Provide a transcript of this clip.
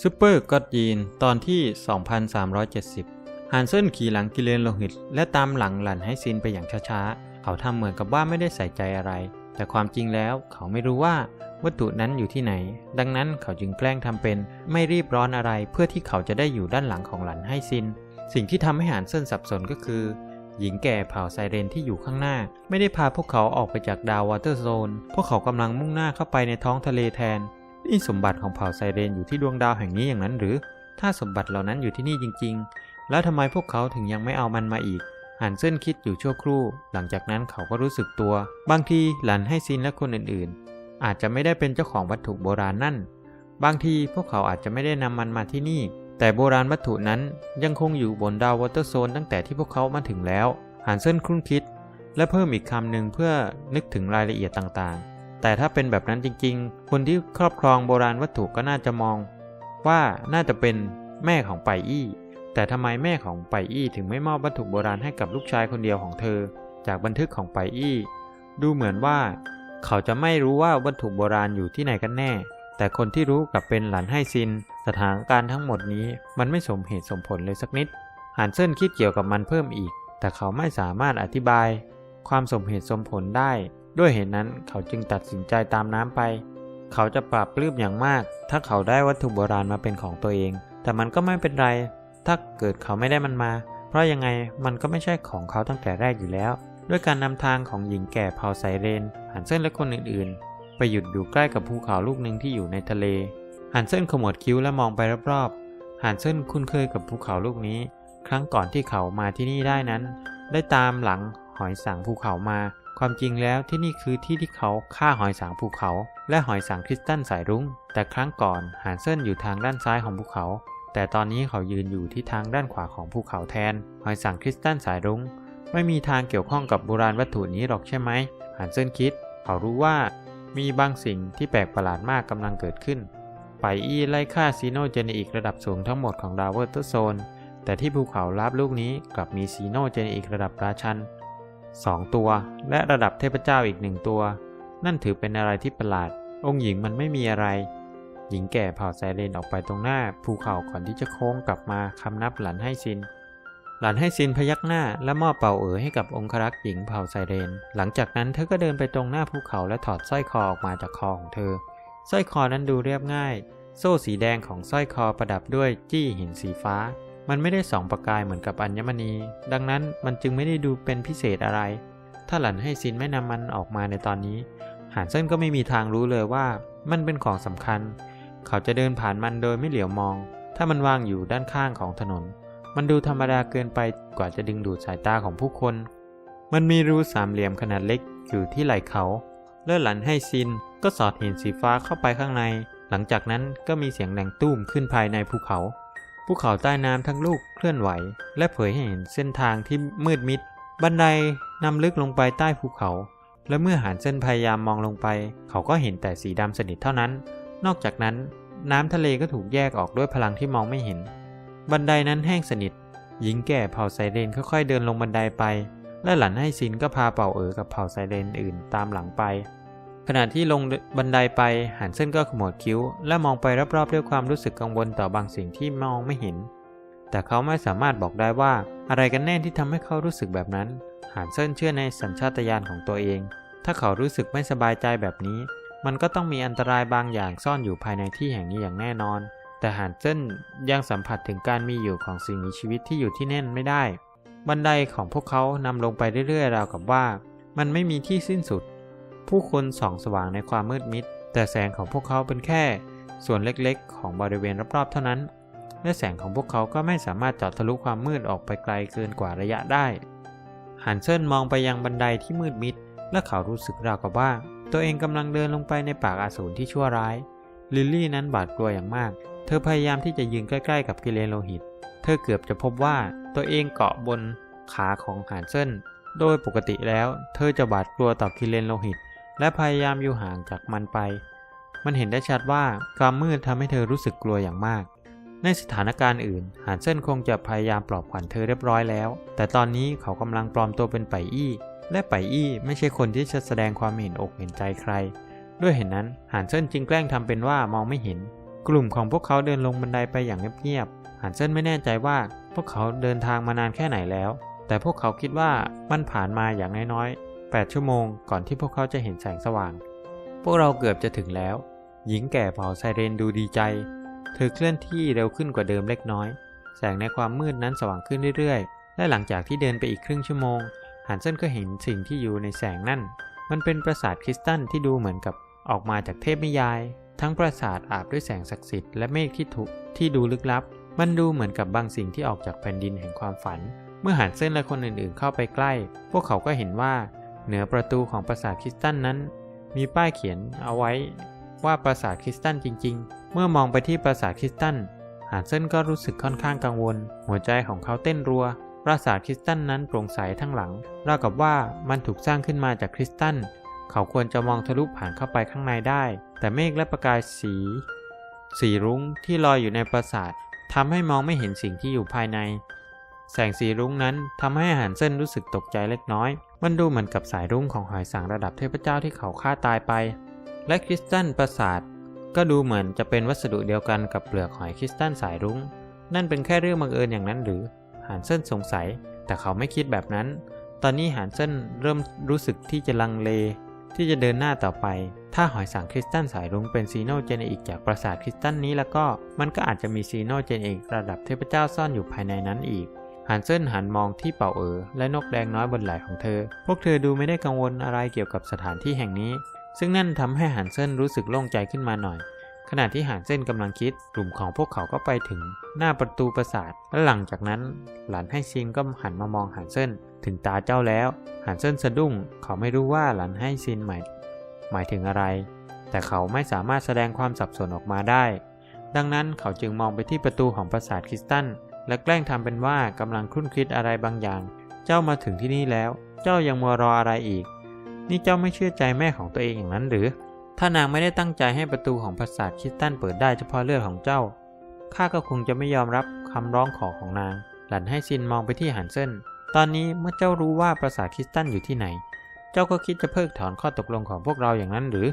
ซูเปอร์ก็อดยีนตอนที่ 2370ฮันเซนขี่หลังกิเลนโลหิต และตามหลังหลันให้ซินไปอย่างช้าๆ เขาทำเหมือนกับว่าไม่ได้ใส่ใจอะไร แต่ความจริงแล้วเขาไม่รู้ว่าวัตถุนั้นอยู่ที่ไหน ดังนั้นเขาจึงแกล้งทำเป็น ไม่รีบร้อนอะไรเพื่อที่เขาจะได้อยู่ด้านหลังของหลันให้ซิน สิ่งที่ทำให้ฮันเซนสับสนก็คือ หญิงแก่เผ่าไซเรนที่อยู่ข้างหน้า ไม่ได้พาพวกเขาออกไปจากดาววอเตอร์โซน พวกเขากำลังมุ่งหน้าเข้าไปในท้องทะเลแทน นี่สมบัติของเผ่าไซเรนอยู่ที่ดวงดาวแห่งนี้อย่างนั้นหรือ ถ้าสมบัติเหล่านั้นอยู่ที่นี่จริง ๆ แล้วทำไมพวกเขาถึงยังไม่เอามันมาอีกหันเส้นคิดอยู่ชั่วครู่ หลังจากนั้นเขาก็รู้สึกตัว บางทีหลันให้ซินและคนอื่นๆ อาจจะไม่ได้เป็นเจ้าของวัตถุโบราณนั่น บางทีพวกเขาอาจจะไม่ได้นำมันมาที่นี่ แต่โบราณวัตถุนั้นยังคงอยู่บนดาววอเตอร์โซนตั้งแต่ที่พวกเขามาถึงแล้วหันเส้นครุ่นคิด และเพิ่มอีกคำหนึ่งเพื่อนึกถึงรายละเอียดต่างๆ แต่ถ้าเป็นแบบนั้นจริงๆ คนที่ครอบครองโบราณวัตถุก็น่าจะมอง ว่าน่าจะเป็นแม่ของไปอี้ แต่ทำไมแม่ของไปอี้ถึงไม่มอบวัตถุโบราณให้กับลูกชายคนเดียวของเธอ จากบันทึกของไปอี้ ดูเหมือนว่า เขาจะไม่รู้ว่าวัตถุโบราณอยู่ที่ไหนกันแน่ แต่คนที่รู้กับเป็นหลานให้ซิน สถานการณ์ทั้งหมดนี้มันไม่สมเหตุสมผลเลยสักนิดหันเซินคิดเกี่ยวกับมันเพิ่มอีก แต่เขาไม่สามารถอธิบาย ความสมเหตุสมผลได้ ด้วยเหตุนั้นเขาจึงตัดสินใจตามน้ำไป เขาจะปรับปลื้มอย่างมาก ถ้าเขาได้วัตถุโบราณมาเป็นของตัวเอง แต่มันก็ไม่เป็นไร ถ้าเกิดเขาไม่ได้มันมา เพราะยังไงมันก็ไม่ใช่ของเขาตั้งแต่แรกอยู่แล้ว ด้วยการนำทางของหญิงแก่เผาไซเรนหันเส้นและคนอื่นๆ ไปหยุดอยู่ใกล้กับภูเขาลูกหนึ่งที่อยู่ในทะเลหันเส้นขมวดคิ้วและมองไปรอบๆหันเส้นคุ้นเคยกับภูเขาลูกนี้ ครั้งก่อนที่เขามาที่นี่ได้นั้น ได้ตามหลังหอยสังภูเขามา ความจริงแล้วที่นี่คือที่ที่เขาฆ่าหอยสังภูเขา และหอยสังคริสตัลสายรุ้ง แต่ครั้งก่อนหานเซินอยู่ทางด้านซ้ายของภูเขา แต่ตอนนี้เขายืนอยู่ที่ทางด้านขวาของภูเขาแทน หอยสังคริสตัลสายรุ้ง ไม่มีทางเกี่ยวข้องกับโบราณวัตถุนี้หรอกใช่ไหมหานเซินคิด เขารู้ว่า มีบางสิ่งที่แปลกประหลาดมากกำลังเกิดขึ้นไปอี้ไล่ฆ่าซีโนเจเนอิกระดับสูงทั้งหมดของดาวเวอร์เตอร์โซนแต่ที่ภูเขาลาบลูกนี้กลับมีซีโนเจเนอิกระดับราชัน 2 ตัว และระดับเทพเจ้าอีกหนึ่งตัว นั่นถือเป็นอะไรที่ประหลาด องค์หญิงมันไม่มีอะไร หญิงแก่เผ่าไซเรนออกไปตรงหน้า ภูเขาก่อนที่จะโค้งกลับมาคำนับหลันให้ซิน หลันให้ซินพยักหน้าและมอบเป่าเอ๋อให้กับองครักษ์หญิงเผ่าไซเรน หลังจากนั้นเธอก็เดินไปตรงหน้าภูเขาและถอดสร้อยคอออกมาจากคอของเธอสร้อยคอนั้นดูเรียบง่าย โซ่สีแดงของสร้อยคอประดับด้วยจี้หินสีฟ้า มันไม่ได้ส่องประกายเหมือนกับอัญมณี ดังนั้นมันจึงไม่ได้ดูเป็นพิเศษอะไร ถ้าหลันให้ซินไม่นำมันออกมาในตอนนี้ หานเส้นก็ไม่มีทางรู้เลยว่า มันเป็นของสำคัญ เขาจะเดินผ่านมันโดยไม่เหลียวมอง ถ้ามันวางอยู่ด้านข้างของถนน มันดูธรรมดาเกินไปกว่าจะดึงดูดสายตาของผู้คน มันมีรูสามเหลี่ยมขนาดเล็กอยู่ที่ไหล่เขา เลื่อหลันให้ซินก็สอดหินสีฟ้าเข้าไปข้างใน หลังจากนั้นก็มีเสียงแรงตุ้มขึ้นภายในภูเขา ภูเขาใต้น้ำทั้งลูกเคลื่อนไหว และเผยให้เห็นเส้นทางที่มืดมิด บันไดนำลึกลงไปใต้ภูเขา และเมื่อหานเส้นพยายามมองลงไป เขาก็เห็นแต่สีดำสนิทเท่านั้น นอกจากนั้น น้ำทะเลก็ถูกแยกออกด้วยพลังที่มองไม่เห็น บันไดนั้นแห้งสนิท หญิงแก่เผ่าไซเรนค่อยๆเดินลงบันไดไป และหลันให้ซินก็พาเป่าเอ๋อกับเผ่าไซเรนอื่นตามหลังไป ขณะที่ลงบันไดไปหันเส้นก็ขมวดคิ้ว และมองไปรอบๆด้วยความรู้สึกกังวลต่อบางสิ่งที่มองไม่เห็น แต่เขาไม่สามารถบอกได้ว่าอะไรกันแน่ที่ทำให้เขารู้สึกแบบนั้นหานเซินเชื่อในสัญชาตญาณของตัวเอง ถ้าเขารู้สึกไม่สบายใจแบบนี้ มันก็ต้องมีอันตรายบางอย่างซ่อนอยู่ภายในที่แห่งนี้อย่างแน่นอน แต่หานเซินยังสัมผัสถึงการมีอยู่ของสิ่งมีชีวิตที่อยู่ที่แน่นไม่ได้ บันไดของพวกเขานำลงไปเรื่อยๆราวกับว่า มันไม่มีที่สิ้นสุด ผู้คนส่องสว่างในความมืดมิด แต่แสงของพวกเขาเป็นแค่ ส่วนเล็กๆ ของบริเวณรอบๆ เท่านั้น และแสงของพวกเขาก็ไม่สามารถเจาะทะลุความมืดออกไปไกลเกินกว่าระยะได้ฮันเซินมองไปยังบันไดที่มืดมิด และเขารู้สึกราวกับว่า ตัวเองกำลังเดินลงไปในปากอาสูรที่ชั่วร้าย ลิลลี่นั้นบาดกลัวอย่างมาก เธอพยายามที่จะยืนใกล้ๆ กับกิเลนโลหิต เธอเกือบจะพบว่าตัวเองเกาะบนขาของฮันเซินโดยปกติแล้ว เธอจะบาดกลัวต่อกิเลนโลหิต และพยายามอยู่ห่างจากมันไป มันเห็นได้ชัดว่าความมืดทำให้เธอรู้สึกกลัวอย่างมาก ในสถานการณ์อื่น หานเส้นคงจะพยายามปลอบขวัญเธอเรียบร้อยแล้ว แต่ตอนนี้เขากำลังปลอมตัวเป็นไปอี้ และไปอี้ไม่ใช่คนที่จะแสดงความเห็นอกเห็นใจใคร ด้วยเห็นนั้นหานเส้นจึงแกล้งทำเป็นว่ามองไม่เห็น กลุ่มของพวกเขาเดินลงบันไดไปอย่างเงียบๆฮันเซนไม่แน่ใจว่าพวกเขาเดินทางมานานแค่ไหนแล้ว แต่พวกเขาคิดว่ามันผ่านมาอย่างน้อยๆ 8 ชั่วโมงก่อนที่พวกเขาจะเห็นแสงสว่าง พวกเราเกือบจะถึงแล้ว หญิงแก่เป่าไซเรนดูดีใจ เธอเคลื่อนที่เร็วขึ้นกว่าเดิมเล็กน้อย แสงในความมืดนั้นสว่างขึ้นเรื่อยๆ และหลังจากที่เดินไปอีกครึ่งชั่วโมงฮันเซนก็เห็นสิ่งที่อยู่ในแสงนั่น มันเป็นปราสาทคริสตัลที่ดูเหมือนกับออกมาจากเทพนิยาย ทั้งปราสาทอาบด้วยแสงศักดิ์สิทธิ์และเมฆที่ถูกที่ดูลึกลับ มันดูเหมือนกับบางสิ่งที่ออกจากแผ่นดินแห่งความฝัน เมื่อหันเส้นและคนอื่นๆ เข้าไปใกล้ พวกเขาก็เห็นว่า เหนือประตูของปราสาทคริสตัลนั้น มีป้ายเขียนเอาไว้ว่าปราสาทคริสตัลจริง ๆ เมื่อมองไปที่ปราสาทคริสตัลหันเส้นก็รู้สึกค่อนข้างกังวล หัวใจของเขาเต้นรัว ปราสาทคริสตัลนั้นโปร่งใสทั้งหลัง ราวกับว่ามันถูกสร้างขึ้นมาจากคริสตัลเขาควรจะมองทะลุผ่านเข้าไปข้างในได้ แต่เมฆและประกายสี สีรุ้งที่ลอยอยู่ในปราสาททำให้มองไม่เห็นสิ่งที่อยู่ภายใน แสงสีรุ้งนั้นทำให้หันเส้นรู้สึกตกใจเล็กน้อย มันดูเหมือนกับสายรุ้งของหอยสังระดับเทพเจ้าที่เขาฆ่าตายไป และคริสตัลปราสาทก็ดูเหมือนจะเป็นวัสดุเดียวกันกับเปลือกหอยคริสตัลสายรุ้ง นั่นเป็นแค่เรื่องบังเอิญอย่างนั้นหรือหันเส้นสงสัย แต่เขาไม่คิดแบบนั้น ตอนนี้หันเส้นเริ่มรู้สึกที่จะลังเล ที่จะเดินหน้าต่อไป ถ้าหอยสังคริสตัลสายรุ้งเป็นซีโนเจเนอิกจากปราสาทคริสตัลนี้แล้วก็มันก็อาจจะมีซีโนเจเนอิกระดับเทพเจ้าซ่อนอยู่ภายในนั้นอีก ฮันเซนหันมองที่เป่าเอ๋อและนกแดงน้อยบนไหล่ของเธอ พวกเธอดูไม่ได้กังวลอะไรเกี่ยวกับสถานที่แห่งนี้ ซึ่งนั่นทำให้ฮันเซนรู้สึกโล่งใจขึ้นมาหน่อย ขณะที่ฮันเซนกำลังคิด กลุ่มของพวกเขาก็ไปถึงหน้าประตูปราสาท และหลังจากนั้น หลานให้ซินก็หันมามองฮันเซนถึงตาเจ้าแล้วฮันเซนสะดุ้ง เขาไม่รู้ว่าหลานให้ซินหมายหมายถึงอะไร แต่เขาไม่สามารถแสดงความสับสนออกมาได้ ดังนั้นเขาจึงมองไปที่ประตูของปราสาทคริสตัล และแกล้งทำเป็นว่ากำลังคลุ่นคิดอะไรบางอย่าง เจ้ามาถึงที่นี่แล้ว เจ้ายังมัวรออะไรอีก นี่เจ้าไม่เชื่อใจแม่ของตัวเองอย่างนั้นหรือ ถ้านางไม่ได้ตั้งใจให้ประตูของปราสาทคิสตัลเปิดได้เฉพาะเลือดของเจ้า ข้าก็คงจะไม่ยอมรับคำร้องขอของนาง หลันให้ซินมองไปที่หันเซินตอนนี้เมื่อเจ้ารู้ว่าปราสาทคิสตัลอยู่ที่ไหน เจ้าก็คิดจะเพิกถอนข้อตกลงของพวกเราอย่างนั้นหรือ